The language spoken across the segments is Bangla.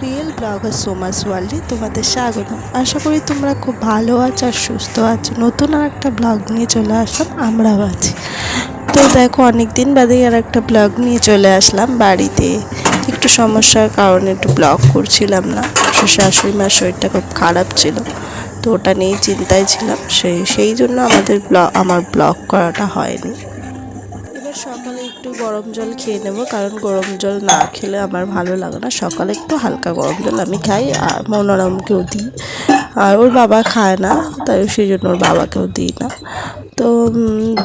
ব্লগার সোমাস ওয়ার্ল্ডে তোমাদের স্বাগত আশা করি তোমরা খুব ভালো আছো আর সুস্থ আছো। নতুন আর একটা ব্লগ নিয়ে চলে আসলাম, আমরাও আছি। তো দেখো অনেক দিন বাদেই আর একটা ব্লগ নিয়ে চলে আসলাম বাড়িতে। একটু সমস্যার কারণে একটু ব্লগ করছিলাম না। শাশুড়ি মার শরীরটা খুব খারাপ ছিল, তো ওটা নিয়েই চিন্তায় ছিলাম। সেই সেই জন্য আমাদের ব্লগ আমার ব্লগ করাটা হয়নি। এবার সকালে একটু গরম জল খেয়ে নেব, কারণ গরম জল না খেলে আমার ভালো লাগে না। সকালে একটু হালকা গরম জল আমি খাই, আর মনোরমকেও দিই। আর ওর বাবা খায় না, তাই সেই জন্য ওর বাবাকেও দিই না। তো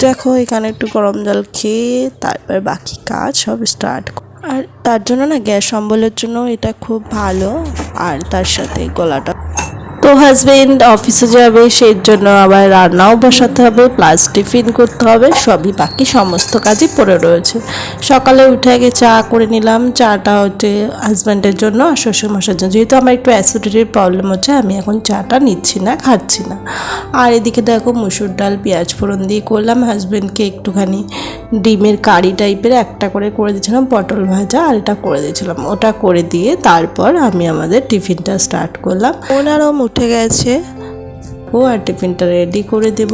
দেখো এখানে একটু গরম জল খেয়ে তারপর বাকি কাজ সব স্টার্ট আর তার জন্য না গ্যাস অম্বলের জন্য এটা খুব ভালো, আর তার সাথে গলাটা হাজবেন্ড অফিসে যাবে, সেই জন্য আবার রান্নাও বসাতে হবে প্লাস টিফিন করতে হবে, সবই বাকি সমস্ত কাজই পড়ে রয়েছে। সকালে উঠে আগে চা করে নিলাম, চাটা হচ্ছে হাজব্যান্ডের জন্য আর শ্বশুরমশার জন্য। যেহেতু আমার একটু অ্যাসিডিটির প্রবলেম হচ্ছে, আমি এখন চাটা নিচ্ছি না, খাচ্ছি না। আর এদিকে দেখো, মুসুর ডাল, পেঁয়াজ ফোড়ন দিয়ে করলাম হাজব্যান্ডকে একটুখানি ডিমের কারি টাইপের একটা করে করে দিয়েছিলাম পটল ভাজা আর এটা করে দিয়েছিলাম। ওটা করে দিয়ে তারপর আমি আমাদের টিফিনটা স্টার্ট করলাম। ওনারও উঠে গেছে। ও আর টিফিনটা রেডি করে দেব।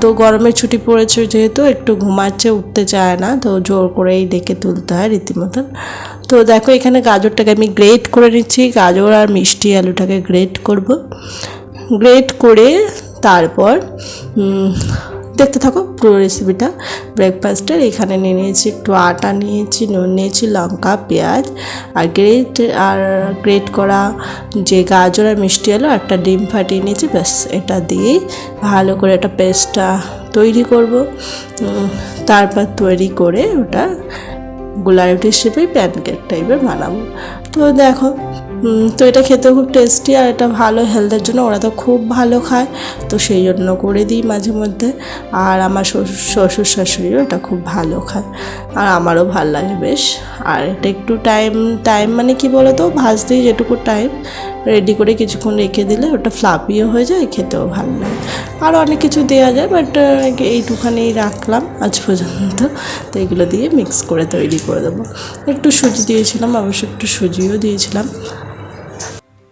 তো গরমের ছুটি পড়েছে যেহেতু একটু ঘুমাচ্ছে উঠতে চায় না তো জোর করেই ডেকে তুলতে হয় রীতিমতন। তো দেখো এখানে গাজরটাকে আমি গ্রেট করে নিচ্ছি। গাজর আর মিষ্টি আলুটাকে গ্রেট করব। গ্রেট করে তারপর দেখতে থাকো, পুরো রেসিপিটা ব্রেকফাস্টের এখানে নিয়ে নিয়েছি একটু আটা নিয়েছি, নুন নিয়েছি, লঙ্কা, পেঁয়াজ আর গ্রেট আর গ্রেট করা যে গাজর আর মিষ্টি আলু একটা ডিম ফাটিয়ে নিয়েছি। ব্যাস, এটা দিয়েই ভালো করে একটা পেস্টটা তৈরি করব। তারপর তৈরি করে ওটা গোলা রুটির শেপে প্যানকেক টাইপের বানাবো। তো দেখো তো এটা খেতে খুব টেস্টি আর এটা ভালো হেলথের জন্য। ওরা তো খুব ভালো খায়, তো সেই জন্য করে দিই মাঝে মধ্যে। আর আমার শ্বশুর শ্বশুর শাশুড়িও এটা খুব ভালো খায়। আর আমারও ভালো লাগে বেশ। আর এটা একটু টাইম টাইম মানে কি বলো তো ভাজতেই যেটুকু টাইম রেডি করে কিছুক্ষণ রেখে দিলে ওটা ফ্লাপিও হয়ে যায়, খেতেও ভালো লাগে। আর অনেক কিছু দেওয়া যায় বাট এইটুখানি রাখলাম আজ পর্যন্ত। তো এগুলো দিয়ে মিক্স করে তৈরি করে দেবো। একটু সুজি দিয়েছিলাম, অবশ্য একটু সুজিও দিয়েছিলাম।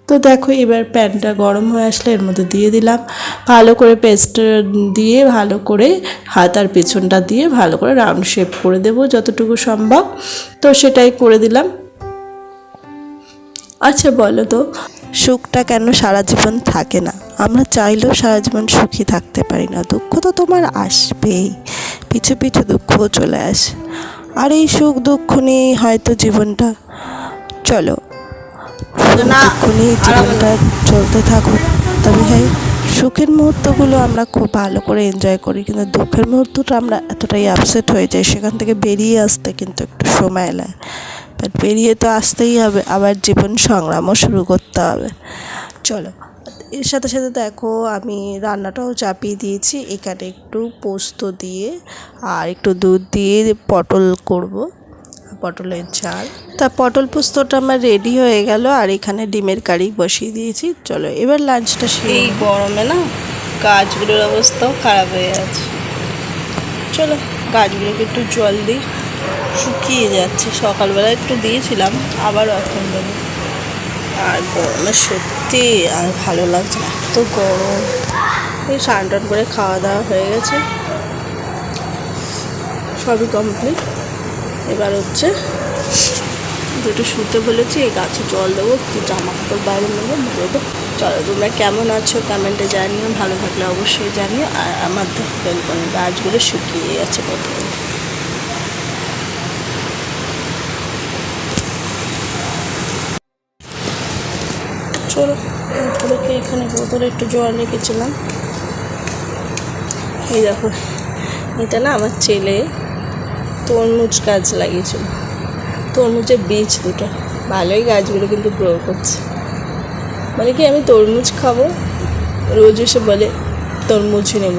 তো দেখো এবার প্যানটা গরম হয়ে আসলে এর মধ্যে দিয়ে দিলাম। ভালো করে পেস্ট দিয়ে, ভালো করে হাত আর পেছনটা দিয়ে ভালো করে রাউন্ড শেপ করে দেবো যতটুকু সম্ভব। তো সেটাই করে দিলাম। আচ্ছা বলো তো, সুখটা কেন সারা জীবন থাকে না? আমরা চাইলেও সারা জীবন সুখী থাকতে পারি না। দুঃখ তো তোমার আসবেই, পিছু পিছু দুঃখও চলে আসে। আর এই সুখ দুঃখ নিয়েই হয়তো জীবনটা, চলো। জীবনটা চলতে থাকুক। তবে হ্যাঁ সুখের মুহূর্তগুলো আমরা খুব ভালো করে এনজয় করি। কিন্তু দুঃখের মুহূর্তটা আমরা এতটাই আপসেট হয়ে যাই সেখান থেকে বেরিয়ে আসতে কিন্তু একটু সময় লাগে। বাট বেরিয়ে তো আসতেই হবে আবার জীবন সংগ্রামও শুরু করতে হবে। চলো এর সাথে সাথে দেখো আমি রান্নাটাও চাপিয়ে দিয়েছি। এখানে একটু পোস্ত দিয়ে আর একটু দুধ দিয়ে পটল করব। পটলের ঝাল। তা পটল পোস্তটা আমার রেডি হয়ে গেল আর এখানে ডিমের কারি বসিয়ে দিয়েছি। চলো এবার লাঞ্চটা সেই গরমে না গাছগুলোর অবস্থাও খারাপ হয়ে যাচ্ছে। চলো গাছগুলোকে একটু জল দিই। শুকিয়ে যাচ্ছে। সকালবেলা একটু দিয়েছিলাম আবারও এখন দেবো। আর গরমে সত্যি আর ভালো লাগছে না এত গরম। এই স্নান করে খাওয়া দাওয়া হয়ে গেছে। সবই কমপ্লিট এবার হচ্ছে দুটো শুতে বলেছি, এই গাছে জল দেবো, একটু জামা কাপড় বাইরে নেব বেরোবো চলো, তোমরা কেমন আছো কমেন্টে জানিও, ভালো থাকলে অবশ্যই জানিও, আর আমার দেখবেন কোনো গাছগুলো শুকিয়ে গেছে প্রথমে। চলো বোতলকে এখানে বোতলে একটু জল রেখেছিলাম। এই দেখো, এটা না আমার ছেলে তরমুজ গাছ লাগিয়েছিল। তরমুজের বীজ দুটো। ভালোই গাছগুলো কিন্তু গ্রো করছে। মানে কি, আমি তরমুজ খাব, রোজ এসে বলে তরমুজ নেব।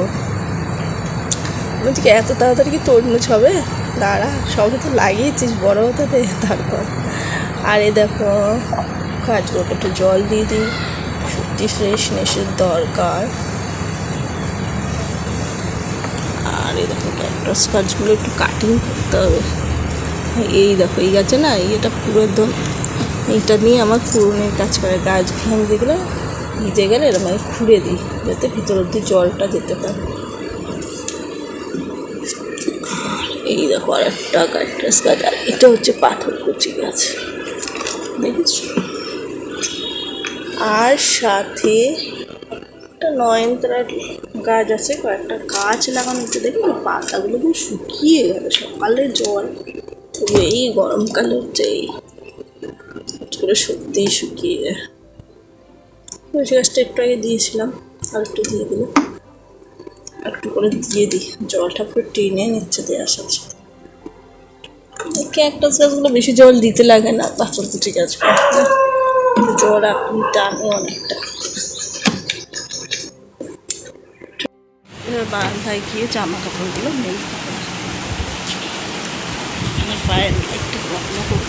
বলছি কি এত তাড়াতাড়ি কি তরমুজ হবে? দাঁড়া সবে তো লাগিয়েছিস, বড় হতে দে, তারপর। আরে দেখো, গাছগুলোকে একটু জল দিয়ে দিই, সত্যি ফ্রেশনেসের দরকার। আর এই দেখো ক্যাকটাস গাছগুলো একটু কাটিং করতে হবে। এই দেখো, এই গাছে না এটা পুরো একদম এইটা নিয়ে আমার পুরনের কাজ করে। গাছ ঘাম যেগুলো ভিজে গেলে এরকম আমি খুঁড়ে দিই, যাতে ভিতর অব্দি জলটা যেতে পারে। এই দেখো আর একটা গাছ গাছ আর এটা হচ্ছে পাথর কুচি গাছ। দেখেছ? আর সাথে একটা নয়নতারা গাছ আছে, কয়েকটা গাছ লাগানো হচ্ছে দেখি না পাতাগুলো খুব শুকিয়ে গেল। সকালে জল এই গরমকালে হচ্ছে এই করে সত্যিই শুকিয়ে যায়। তুলসী গাছটা একটু আগে দিয়েছিলাম, আর একটু দিয়ে আর একটু করে দিয়ে দিই। জলটা পুরো টেনে নিচ্ছে দেওয়ার সাথে সাথে। ক্যাকটাস গাছগুলো বেশি জল দিতে লাগে না। পাথর কুচি গাছগুলো কিন্তু জল আপনি টানে অনেকটা। বারান্দায় গিয়ে জামা কাপড়গুলো নেই ফায়ার একটু বন্ধ করব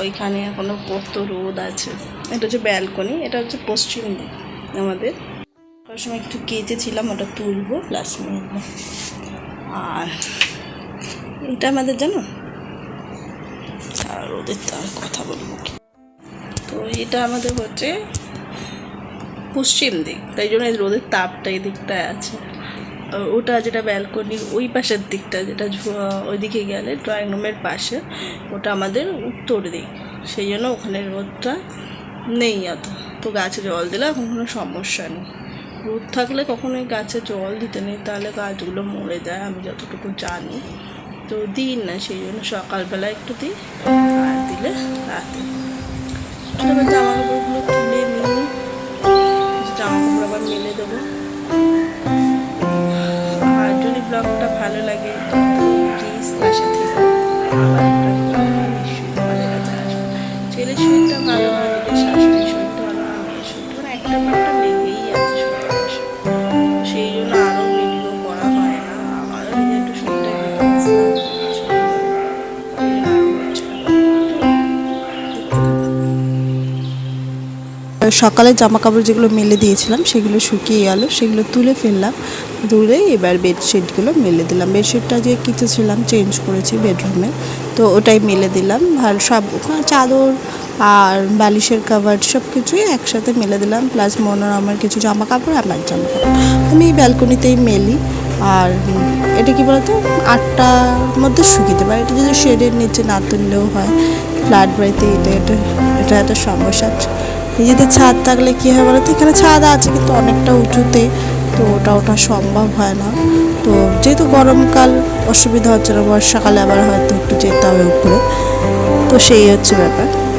ওইখানে এখনও কত রোদ আছে। এটা হচ্ছে ব্যালকনি, এটা হচ্ছে পশ্চিম আমাদের। করার সময় একটু কেচেছিলাম, ওটা তুলবো প্লাস মেলবো আর এটা আমাদের জানো? আর রোদের তো আর কথা বলব কি। এটা আমাদের হচ্ছে পশ্চিম দিক, তাই জন্য রোদের তাপটা এই দিকটায় আছে। ওটা যেটা ব্যালকনির ওই পাশের দিকটা যেটা ওইদিকে গেলে ড্রয়িং রুমের পাশে, ওটা আমাদের উত্তর দিক। সেই জন্য ওখানে রোদটা নেই অত তো গাছে জল দিলে এখন কোনো সমস্যা নেই। রোদ থাকলে কখনোই গাছে জল দিতে নেই, তাহলে গাছগুলো মরে যায়, আমি যতটুকু জানি। তো দিই না, সেই জন্য সকালবেলা একটু দিই, আর দিলে রাতে চলো এবার সকালে জামা কাপড় যেগুলো মেলে দিয়েছিলাম, সেগুলো শুকিয়ে গেল, সেগুলো তুলে ফেললাম। তুলে এবার বেডশিটগুলো মেলে দিলাম। বেডশিটটা যে কেচেছিলাম চেঞ্জ করেছি বেডরুমে। তো ওটাই মেলে দিলাম। আর সব চাদর আর বালিশের কাভার সব কিছুই একসাথে মেলে দিলাম। প্লাস মনোর আমার কিছু জামা কাপড় আমার জামা কাপড় আমি এই ব্যালকনিতেই মেলি। আর এটা কি বলতো? আটটার মধ্যে শুকিয়ে দেবো এটা যদি শেডের নিচে না তুললেও হয় ফ্ল্যাট বাড়িতে এটা এটা এটা একটা সমস্যা। নিজেদের ছাদ থাকলে কী হয় বলতো? এখানে ছাদ আছে কিন্তু অনেকটা উঁচুতে, তো ওটা ওটা সম্ভব হয় না। তো যেহেতু গরমকাল, অসুবিধা হচ্ছে না, বর্ষাকালে আবার হয়তো একটু যেতে হবে উপরে। তো সেই হচ্ছে ব্যাপার।